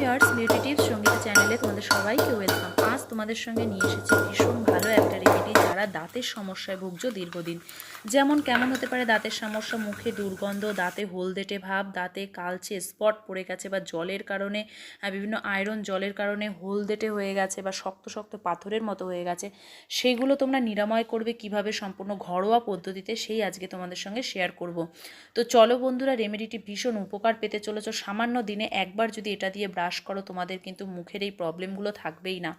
Viewers beauty tips সংগীত চ্যানেলে তোমাদের সবাইকে ওয়েলকাম আজ তোমাদের সঙ্গে নিয়ে এসেছি ভীষণ দাঁতের সমস্যায় ভুগছ দীর্ঘদিন। যেমন কেমন হতে পারে দাঁতের সমস্যা? মুখে দুর্গন্ধ, দাঁতে হলদেটে ভাব, দাঁতে কালচে স্পট পড়ে গেছে বা জলের কারণে বিভিন্ন আয়রন জলের কারণে হলদেটে হয়ে গেছে বা শক্ত শক্ত পাথরের মতো হয়ে গেছে। সেইগুলো তোমরা নিরাময় করবে কীভাবে সম্পূর্ণ ঘরোয়া পদ্ধতিতে সেই আজকে তোমাদের সঙ্গে শেয়ার করব। তো চলো বন্ধুরা রেমেডিটি ভীষণ উপকার পেতে চলেছ। সামান্য দিনে একবার যদি এটা দিয়ে ব্রাশ করো, তোমাদের কিন্তু মুখের এই প্রবলেমগুলো থাকবেই না।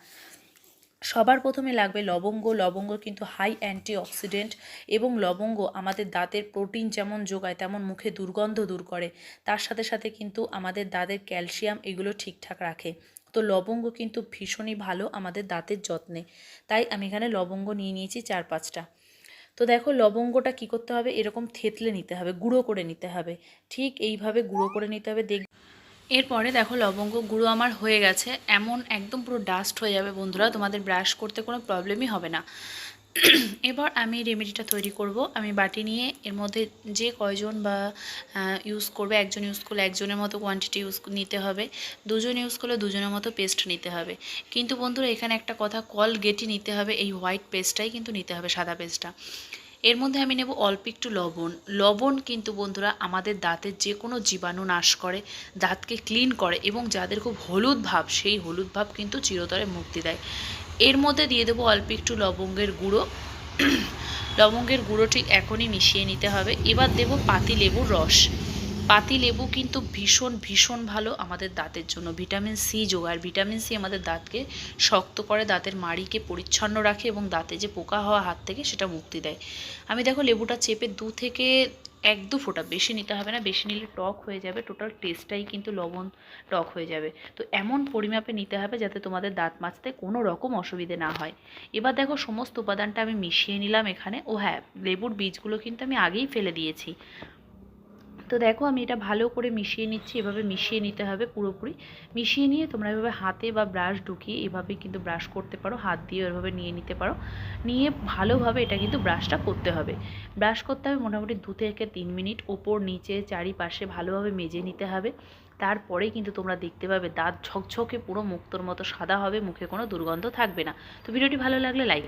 সবার প্রথমে লাগবে লবঙ্গ। লবঙ্গ কিন্তু হাই অ্যান্টি অক্সিডেন্ট এবং লবঙ্গ আমাদের দাঁতের প্রোটিন যেমন যোগায়, তেমন মুখে দুর্গন্ধ দূর করে। তার সাথে সাথে কিন্তু আমাদের দাঁতের ক্যালসিয়াম এগুলো ঠিকঠাক রাখে। তো লবঙ্গ কিন্তু ভীষণই ভালো আমাদের দাঁতের যত্নে। তাই আমি এখানে লবঙ্গ নিয়ে নিয়েছি চার পাঁচটা। তো দেখো লবঙ্গটা কি করতে হবে? এরকম থেতলে নিতে হবে, গুঁড়ো করে নিতে হবে। ঠিক এইভাবে গুঁড়ো করে নিতে হবে। দেখ এরপরে দেখো লবঙ্গ গুঁড়ো আমার হয়ে গেছে। এমন একদম পুরো ডাস্ট হয়ে যাবে বন্ধুরা, তোমাদের ব্রাশ করতে কোনো প্রবলেমই হবে না। এবার আমি রেমেডিটা তৈরি করব। আমি বাটি নিয়ে এর মধ্যে যে কয়জন বা ইউজ করবে, একজন ইউজ করলে একজনের মতো কোয়ান্টিটি ইউজ নিতে হবে, দুজন ইউজ করলে দুজনের মতো পেস্ট নিতে হবে। কিন্তু বন্ধুরা, এখানে একটা কথা কল গেটি নিতে হবে, এই হোয়াইট পেস্টটাই কিন্তু নিতে হবে, সাদা পেস্টটা এর মধ্যে আমি নেব অল্প একটু লবণ। লবণ কিন্তু বন্ধুরা আমাদের দাঁতের যে কোনো জীবাণু নাশ করে, দাঁতকে ক্লিন করে এবং যাদের খুব হলুদ ভাব, সেই হলুদ ভাব কিন্তু চিরতরে মুক্তি দেয়। এর মধ্যে দিয়ে দেবো অল্প একটু লবঙ্গের গুঁড়ো। লবঙ্গের গুঁড়ো ঠিক এখনই মিশিয়ে নিতে হবে। এবার দেব পাতি লেবুর রস। পাতি লেবু কিন্তু ভীষণ ভীষণ ভালো আমাদের দাঁতের জন্য। ভিটামিন সি আর ভিটামিন সি আমাদের দাঁতকে শক্ত করে, দাঁতের মাড়িকে পরিচ্ছন্ন রাখে এবং দাঁতে যে পোকা হওয়া হাত থেকে সেটা মুক্তি দেয়। আমি দেখো লেবুটা চেপে দু থেকে এক দু ফোঁটা বেশি নিতে হবে না, বেশি নিলে টক হয়ে যাবে, টোটাল টেস্টটাই কিন্তু লবণ টক হয়ে যাবে। তো এমন পরিমাপে নিতে হবে যাতে তোমাদের দাঁত মাজতে কোনো রকম অসুবিধে না হয়। এবার দেখো সমস্ত উপাদানটা আমি মিশিয়ে নিলাম এখানে। ও হ্যাঁ লেবুর বীজগুলো কিন্তু আমি আগেই ফেলে দিয়েছি। তো দেখো আমি এটা ভালো করে মিশিয়ে নিচ্ছি, এভাবে মিশিয়ে নিতে হবে পুরোপুরি। মিশিয়ে নিয়ে তোমরা এভাবে হাতে বা ব্রাশ ঢুকিয়ে এভাবে কিন্তু ব্রাশ করতে পারো, হাত দিয়ে এভাবে নিয়ে নিতে পারো। নিয়ে ভালোভাবে এটা কিন্তু ব্রাশটা করতে হবে। ব্রাশ করতে হবে মোটামুটি দু থেকে তিন মিনিট। ওপর, নিচে, চারিপাশে ভালোভাবে মেজে নিতে হবে। তারপরেই কিন্তু তোমরা দেখতে পাবে দাঁত ঝকঝকে পুরো মুক্তোর মতো সাদা হবে, মুখে কোনো দুর্গন্ধ থাকবে না। তো ভিডিওটি ভালো লাগলে লাইক